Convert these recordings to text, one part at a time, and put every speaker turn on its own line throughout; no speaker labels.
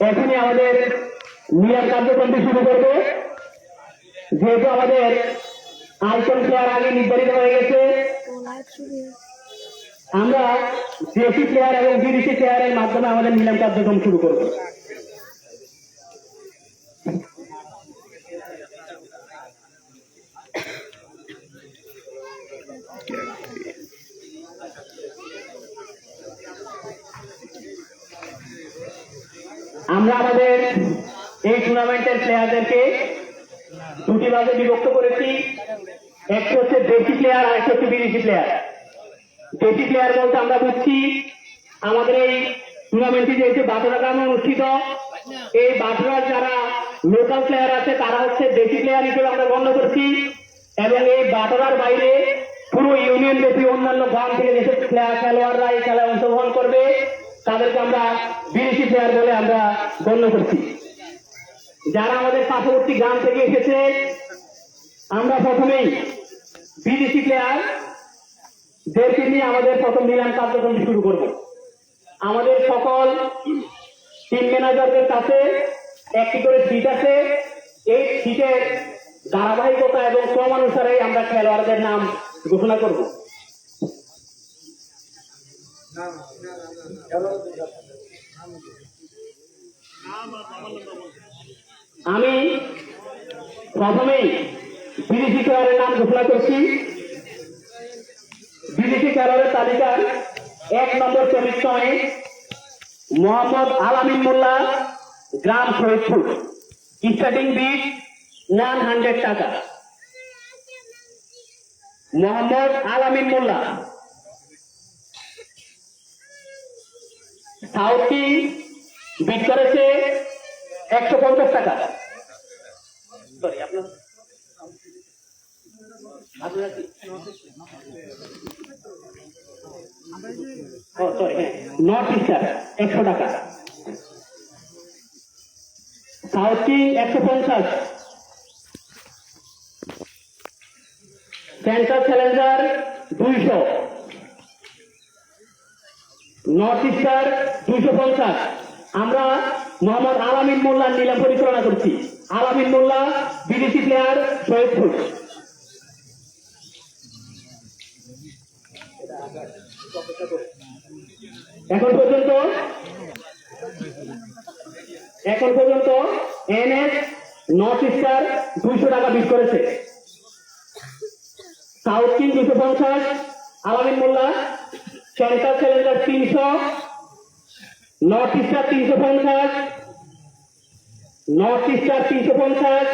এখনই আমাদের নিয়ার কার্যক্রমটি শুরু করবে। যেহেতু আমাদের আইকন প্লেয়ার আগে নির্ধারিত হয়ে গেছে, আমরা দেশি প্লেয়ার এবং বিদেশি প্লেয়ারের মাধ্যমে আমাদের নিলাম কার্যক্রম শুরু করব। আমরা আমাদের এই টুর্নামেন্টের প্লেয়ারদেরকে দুটি ভাগে বিভক্ত করেছি। একটি হচ্ছে দেশি প্লেয়ার, আর একটি হচ্ছে বিদেশি প্লেয়ার। দেশি প্লেয়ার বলতে আমরা বুঝছি আমাদের এই টুর্নামেন্টটি যেহেতু বাটরা গ্রামে অনুষ্ঠিত, এই বাটরার যারা লোকাল প্লেয়ার আছে, তারা হচ্ছে দেশি প্লেয়ার হিসেবে আমরা গণ্য করছি এবং এই বাটরার বাইরে পুরো ইউনিয়ন ব্যাপী অন্যান্য গ্রাম থেকে যেসব খেলোয়াড়রা এই খেলায় অংশগ্রহণ করবে। তাদেরকে আমরা বিদেশি প্লেয়ার বলে আমরা গণ্য করছি। যারা আমাদের পার্শ্ববর্তী গ্রাম থেকে এসেছে, আমরা প্রথমেই বিদেশি প্লেয়ার দেরকে নিয়ে আমাদের প্রথম নিলাম কার্যক্রম শুরু করব। আমাদের সকল টিম ম্যানেজারদের কাছে একটি করে সিট আছে। এই সিটের ধারাবাহিকতা এবং ক্রম অনুসারে আমরা খেলোয়াড়দের নাম ঘোষণা করব। আমি প্রথমেই বিদেশি খেলোয়াড়ের নাম ঘোষণা করছি। বিদেশি খেলোয়াড়ের তালিকার এক নম্বর সেমিস্টনে মোহাম্মদ আলামিন মোল্লা, গ্রাম Shahidpur. Starting bid nine hundred টাকা। মোহাম্মদ আলামিন মোল্লা। সাউথি বিট করেছে একশো পঞ্চাশ টাকা। সরি আপনার সরি হ্যাঁ নর্থ ইস্টার একশো টাকা। সাউথ একশো পঞ্চাশ। সেন্ট্রাল চ্যালেঞ্জার দুইশো। নর্থ ইস্টার দুইশো পঞ্চাশ। আমরা মোহাম্মদ আলামিন মোল্লার নিলাম পরিচালনা করছি। আলামিন মোল্লা, বিদেশি প্লেয়ার শহীদপুর এখন পর্যন্ত এখন পর্যন্ত এনএস নর্থ ইস্টার দুইশো টাকা বিট করেছে। সাউথ কিং দুশো পঞ্চাশ, আলামিন মোল্লা সেন্টার চ্যালেঞ্জার তিনশো নর্থ ইস্টার তিনশো পঞ্চাশ নর্থ ইস্টার তিনশো পঞ্চাশ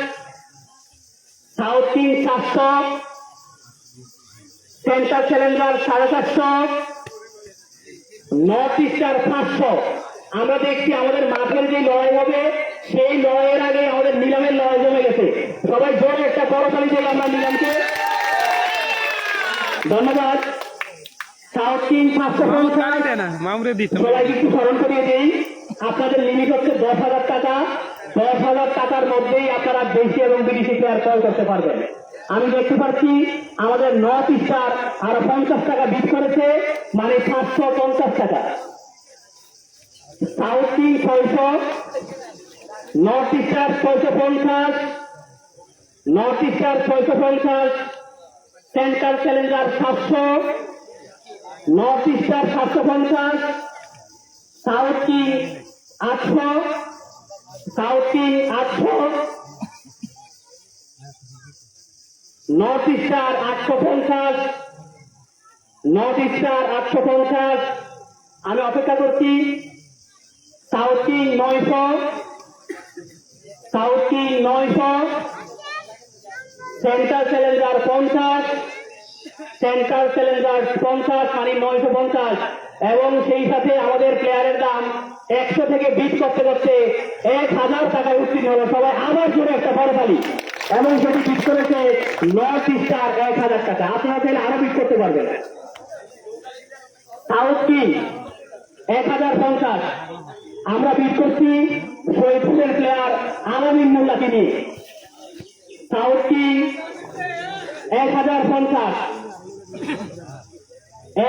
সাউথ কিং সাতশো সেন্টার চ্যালেঞ্জার সাড়ে সাতশো নর্থ ইস্টার পাঁচশো। আমরা দেখছি আমাদের মাঠের যে লড়াই হবে, সেই লড়াইয়ের আগে আমাদের নিলামের লড়াই জমে গেছে। সবাই জোরে, একটা বড় দিয়ে আমরা নিলামকে। ধন্যবাদ। সাউথ কিং পাঁচশো পঞ্চাশ।
দেয় না মামুরে দিত
সবাই একটু স্মরণ করিয়ে দিই আপনাদের লিমিট হচ্ছে দশ হাজার টাকা। দশ হাজার টাকার মধ্যেই আপনারা দেশি এবং বিদেশি প্লেয়ার ক্রয় করতে পারবেন। আমি দেখতে পাচ্ছি আমাদের নর্থ ইস্টার আরও পঞ্চাশ টাকা বিট করেছে মানে সাতশো পঞ্চাশ টাকা। সাউথ কিং ছয়শো। নর্থ ইস্টার ছয়শো পঞ্চাশ। নর্থ ইস্টার ছয়শো পঞ্চাশ। সেন্ট্রাল চ্যালেঞ্জার সাতশো। নর্থ ইস্টার সাতশো পঞ্চাশ, সাউথ কিং আটশো, সাউথ কিং আটশো, নর্থ ইস্টার আটশো পঞ্চাশ, নর্থ ইস্টার আটশো পঞ্চাশ। আমি অপেক্ষা করছি, সাউথ কিং নয়শো, সাউথ কিং নয়শো, সেন্ট্রাল চ্যালেঞ্জার পঞ্চাশ সেন্ট্রাল চ্যালেঞ্জার পঞ্চাশ মানে নয়শো পঞ্চাশ, এবং সেই সাথে আমাদের প্লেয়ারের দাম একশো থেকে বিট করতে করতে এক হাজার টাকায় উত্তীর্ণ হলো। সবাই আবার জোরে একটা বড় তালি এবং সেটি বিট করেছে নর্থ ইস্টার এক হাজার টাকা। আপনারা চাইলে আরও বিট করতে পারবেন। South King? এক হাজার পঞ্চাশ। আমরা বিট করছি শহীদপুরের প্লেয়ার আলামিন মোল্লাকে নিয়ে। South King? এক হাজার পঞ্চাশ।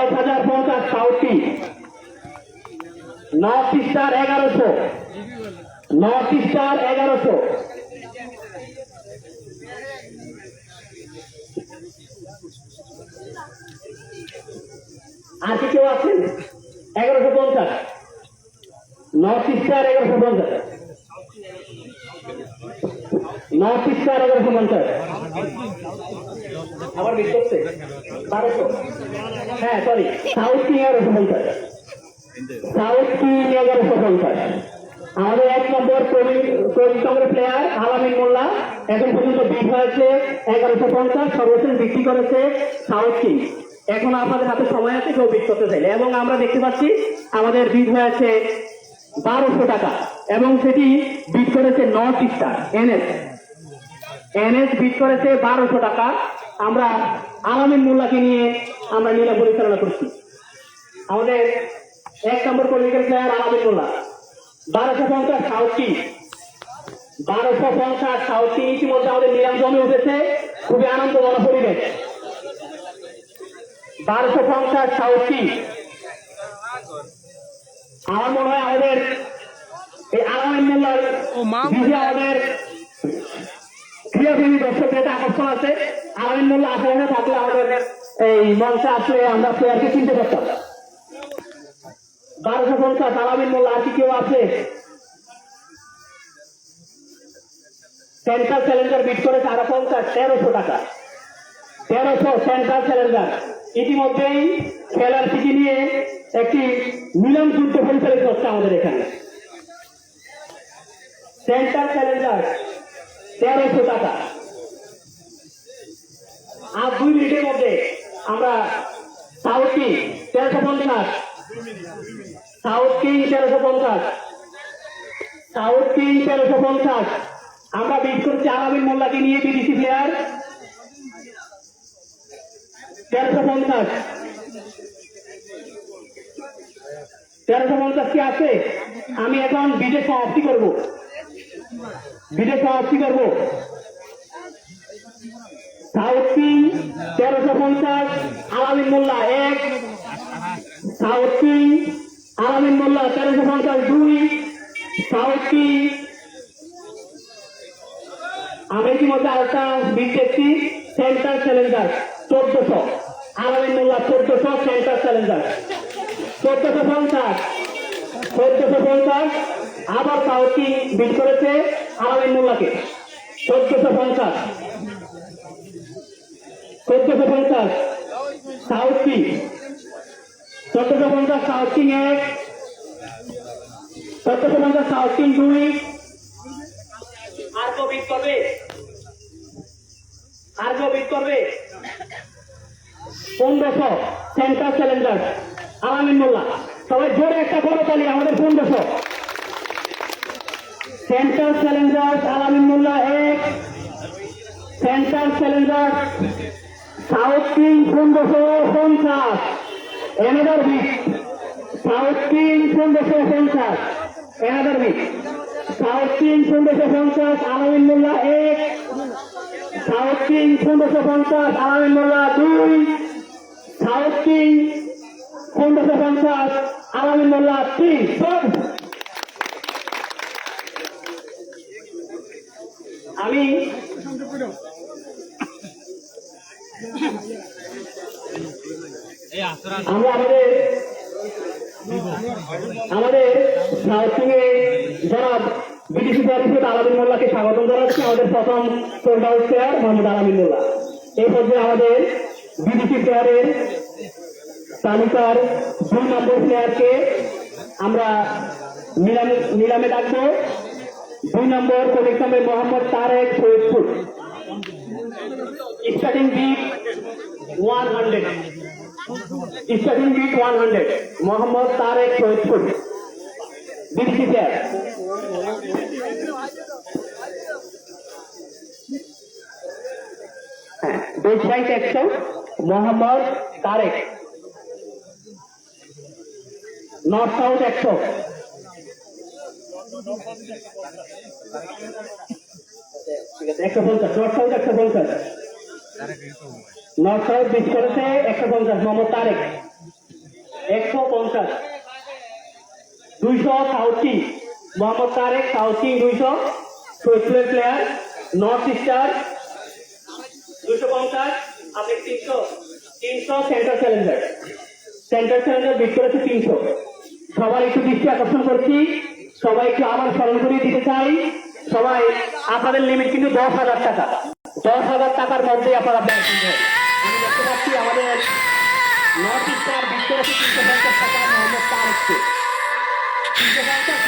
এক হাজার পঞ্চাশ সাউথ নর্থ এগারোশো। নর্থ স্টার এগারোশো। আর কি কেউ আছেন? এগারোশো পঞ্চাশ। নর্থ স্টার এগারোশো পঞ্চাশ। নর্থ স্টার এগারোশো পঞ্চাশ। আবার মিস করছে বারোশো। হ্যাঁ সরি সাউথ কিং পঞ্চাশ সাউথ কিং পঞ্চাশ আমাদের এক নম্বর চল্লিশ প্লেয়ার আলামিন মোল্লা। এখন পর্যন্ত বিট হয়েছে, এগারোশো পঞ্চাশ, সর্বশেষ বিক্রি করেছে সাউথ কিং এখন আপনাদের হাতে সময় আছে, কেউ বিট করতে চাইলে। এবং আমরা দেখতে পাচ্ছি, আমাদের বিট হয়েছে বারোশো টাকা। এবং সেটি বিট করেছে North Star NS NS bid করেছে বারোশো টাকা। আমরা আলামিন মোল্লাকে নিয়ে আমরা নীলা পরিচালনা করছি। আমাদের এক নম্বর পলিটিক্যাল প্লেয়ার আলামিন মোল্লা। বারোশো পঞ্চাশ সাউথি বারোশো পঞ্চাশ সাউথি ইতিমধ্যে আমাদের নিলাম জমে উঠেছে। খুবই আনন্দ আনন্দময় পরিবেশ। বারোশো পঞ্চাশ সাউথি আমার মনে হয় আমাদের এই আলামিন মোল্লার আমাদের ক্রীড়াপ্রেমী দর্শকদের একটা আকর্ষণ আছে। আলামিন মোল্লা আশেপাশে থাকলে আমাদের, এই মঞ্চে আসলে আমরা প্লেয়ারকে চিনতে পারতাম। বারোশো পঞ্চাশ, আলামিন মোল্লা আর কি কেউ আছে? সেন্ট্রাল চ্যালেঞ্জার বিট করেছে আরও পঞ্চাশ, তেরোশো টাকা। তেরোশো সেন্ট্রাল চ্যালেঞ্জার ইতিমধ্যেই খেলার সিটি নিয়ে একটি মিলন যুদ্ধ পরিচালিত হচ্ছে আমাদের এখানে। সেন্ট্রাল চ্যালেঞ্জার তেরোশো টাকা। আর দুই মিনিটের মধ্যে আমরা সাউথ কিং তেরোশো পঞ্চাশ। সাউথ কিং তেরোশো পঞ্চাশ। সাউথ কিং তেরোশো পঞ্চাশ। আমরা বিট করছি আলামিন মোল্লাকে নিয়ে বিদেশি প্লেয়ার তেরোশো পঞ্চাশ। তেরোশো পঞ্চাশ কি আছে? আমি এখন বিডে সমাপ্তি করব। বিডে সমাপ্তি করব। সাউথ তেরোশো পঞ্চাশ আলামিন মোল্লা এক। সাউথ আলামিন মোল্লা তেরোশো পঞ্চাশ দুই। সাউথ আমরা ইতিমধ্যে আরেকটা বিট দেখছি সেন্টার চ্যালেঞ্জার চোদ্দশো। আলামিন মোল্লা চোদ্দশো সেন্টার চ্যালেঞ্জার চোদ্দশো পঞ্চাশ চোদ্দশো পঞ্চাশ। আবার সাউথ বিট করেছে আলামিন মোল্লাকে। চোদ্দশো পঞ্চাশ। চোদ্দশো পঞ্চাশ সাউথ কিং চোদ্দশো পঞ্চাশ সাউথ কিং এক। চোদ্দশো পঞ্চাশ সাউথ কিং দুই। আর কেউ বিট করবে? আর কেউ বিট করবে? পনেরোশো। সেন্টার চ্যালেঞ্জার আলামিন মোল্লা। সবাই জোরে একটা বড় তালি আমাদের পনেরোশো। সেন্টার চ্যালেঞ্জার আলামিন মোল্লা এক। সেন্টার চ্যালেঞ্জার সাউথ কিং পনেরোশো পঞ্চাশ। এনাদার বিট সাউথ কিং পনেরোশো পঞ্চাশ। এনাদার বিট সাউথ কিং পনেরোশো পঞ্চাশ আলামিন মোল্লা এক। সাউথ কিং পনেরোশো পঞ্চাশ আলামিন মোল্লা দুই। সাউথ কিং পনেরোশো পঞ্চাশ আলামিন মোল্লা তিন শোন। আমি আমরা আমাদের আমাদের সাউথিং এ জনাব বিদেশি প্যারিসে আলামিন মোল্লাকে স্বাগত জানাচ্ছি। আমাদের প্রথম sold out player Mohammad Alamin মোল্লা। এই পর্যায়ে আমাদের বিদেশি প্লেয়ারের তালিকার দুই নম্বর প্লেয়ারকে আমরা নিলামে নিলামে ডাকবো। দুই নম্বর কোলিক নামে Mohammad Tareq Saidpur starting bid one hundred starting bid one hundred Mohammad Tareq Saidpur player হ্যাঁ বেশ রাইট একশো মোহাম্মদ তারেক নর্থ সাউথ একশো একশো পঞ্চাশ নর্থ সাউথ একশো পঞ্চাশ সাউথ বিশ করেছে, একশো পঞ্চাশ, মোহাম্মদ তারেক। একশো পঞ্চাশ। দুইশো সাউথ মোহাম্মদ তারেক সাউথ দুইশো। শহীদপুরের প্লেয়ার নর্থ স্টার দুশো পঞ্চাশ, আপনি তিনশো। তিনশো Centre Challenger Centre Challenger bid করেছে তিনশো। সবাই একটু দৃষ্টি আকর্ষণ করছি। সবাই একটু আবার স্মরণ করিয়ে দিতে চাই। সবাই, আপনাদের লিমিট কিন্তু দশ হাজার টাকা। দশ হাজার টাকার মধ্যে আপনারা ব্যাংকিং আমি দেখতে পাচ্ছি আমাদের নর্থ ইস্টার তারেককে। তিনশো পঞ্চাশ